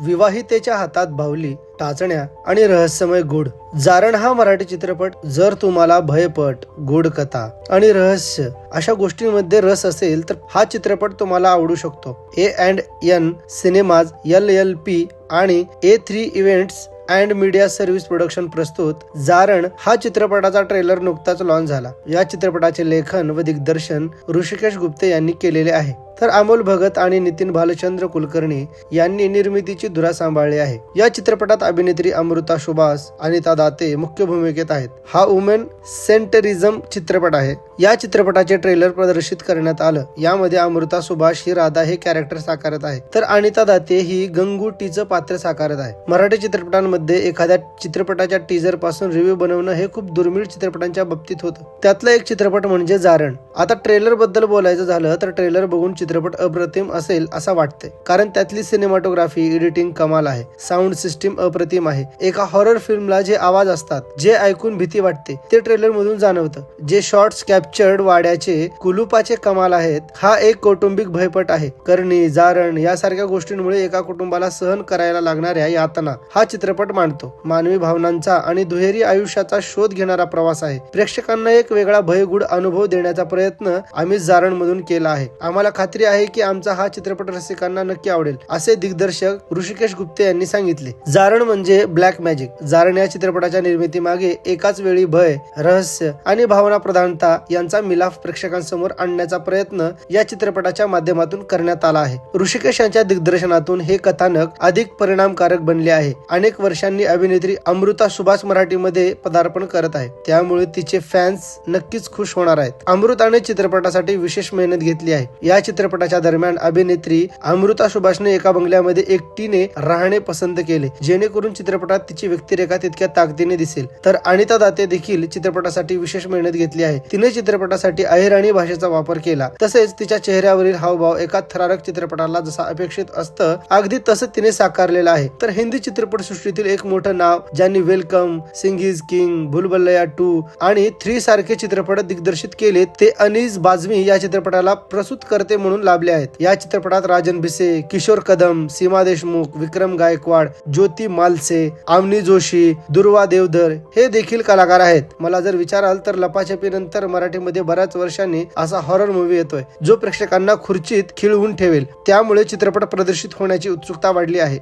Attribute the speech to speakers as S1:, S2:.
S1: विवाहितेच्या हातात भावली टाचण्या आणि रहस्यमय गुढ. जारण हा मराठी चित्रपट जर तुम्हाला भयपट गुढ कथा आणि रहस्य अशा गोष्टींमध्ये रस असेल तर हा चित्रपट तुम्हाला आवडू शकतो. A and N cinemas L L P आणि A three events and media service production प्रस्तुत जारण हा चित्रपटाचा ट्रेलर नुकताच लॉन्च झाला. या चित्रपटाचे लेखन व दिग्दर्शन ऋषिकेश गुप्ते यांनी केलेले आहे. तर अमोल भगत आणि नितीन भालचंद्र कुलकर्णी यांनी निर्मितीची धुरा सांभाळली आहे. या चित्रपटात अभिनेत्री अमृता सुभाष अनिता दाते मुख्य भूमिकेत आहेत. हा वुमेन सेंटरिझम चित्रपट आहे. या चित्रपटाचे ट्रेलर प्रदर्शित करण्यात आलं. यामध्ये अमृता सुभाष ही राधा हे कॅरेक्टर साकारत आहे तर अनिता दाते ही गंगूटीचं पात्र साकारत आहे मराठी चित्रपटांमध्ये एखाद्या चित्रपटाच्या टीजरपासून रिव्ह्यू बनवणं हे खूप दुर्मिळ चित्रपटांच्या बाबतीत होतं. त्यातलं एक चित्रपट म्हणजे जारण. आता ट्रेलरबद्दल बोलायचं झालं तर ट्रेलर बघून चित्रपट अप्रतिम असेल असं वाटतंय. कारण त्यातली सिनेमाटोग्राफी एडिटिंग कमाल आहे. साऊंड सिस्टीम अप्रतिम आहे. एका हॉरर फिल्मला जे आवाज असतात जे ऐकून भीती वाटते ते ट्रेलर मधून जाणवतं. जे शॉर्ट्स कॅप कॅप्चर्ड वाड्याचे कुलुपाचे कमाल आहेत हा एक कौटुंबिक भयपट आहे. करणी जारण यासारख्या गोष्टींमुळे एका कुटुंबाला सहन करायला लागणाऱ्या यातना हा चित्रपट मांडतो. मानवी भावनांचा आणि दुहेरी आयुष्याचा शोध घेणारा प्रवास आहे. प्रेक्षकांना एक वेगळा भयगुड अनुभव देण्याचा प्रयत्न आम्ही जारण मधून केला आहे. आम्हाला खात्री आहे की आमचा हा चित्रपट रसिकांना नक्की आवडेल असे दिग्दर्शक ऋषिकेश गुप्ते यांनी सांगितले. जारण म्हणजे ब्लॅक मॅजिक. जारण या चित्रपटाच्या निर्मिती मागे एकाच वेळी भय रहस्य आणि भावना प्रधानता यांचा मिलाफ प्रेक्षकांसमोर आणण्याचा प्रयत्न या चित्रपटाच्या माध्यमातून करण्यात आला आहे. ऋषिकेश यांच्या दिग्दर्शनातून हे कथानक अधिक परिणामकारक बनले आहे. अनेक वर्षांनी अभिनेत्री अमृता सुभाष मराठीमध्ये पदार्पण करत आहे. त्यामुळे तिचे फॅन्स नक्कीच खुश होणार आहेत. अमृताने चित्रपटासाठी विशेष मेहनत घेतली आहे. या चित्रपटाच्या दरम्यान अभिनेत्री अमृता सुभाषने एका बंगल्यामध्ये एकटीने राहणे पसंत केले जेणेकरून चित्रपटात तिची व्यक्तिरेखा तितक्या ताकदीने दिसेल. तर अनिता दाते देखील चित्रपटासाठी विशेष मेहनत घेतली आहे. तिने चित्रपटासाठी अहिराणी भाषेचा वापर केला. तसेच तिच्या चेहऱ्यावरील हावभाव एका थरारक चित्रपटाला जसा अपेक्षित असतं अगदी तसंच तिने साकारलेलं आहे. तर हिंदी चित्रपट सृष्टीतील एक मोठं नाव ज्यांनी वेलकम सिंग इज किंग भुलबल्लया टू आणि थ्री सारखे चित्रपट दिग्दर्शित केले ते अनिज बाजमी या चित्रपटाला प्रस्तुत करते म्हणून लाभले आहेत. या चित्रपटात राजन भिसे किशोर कदम सीमा देशमुख विक्रम गायकवाड ज्योती मालसे आमनी जोशी दुर्वा देवधर हे देखील कलाकार आहेत. मला जर विचाराल तर लपाछपी नंतर मराठी मराठीमध्ये बऱ्याच वर्षांनी असा हॉरर मूवी येतोय जो प्रेक्षकांना खुर्चीत खिळवून ठेवेल. त्यामुळे चित्रपट प्रदर्शित होण्याची उत्सुकता वाढली आहे.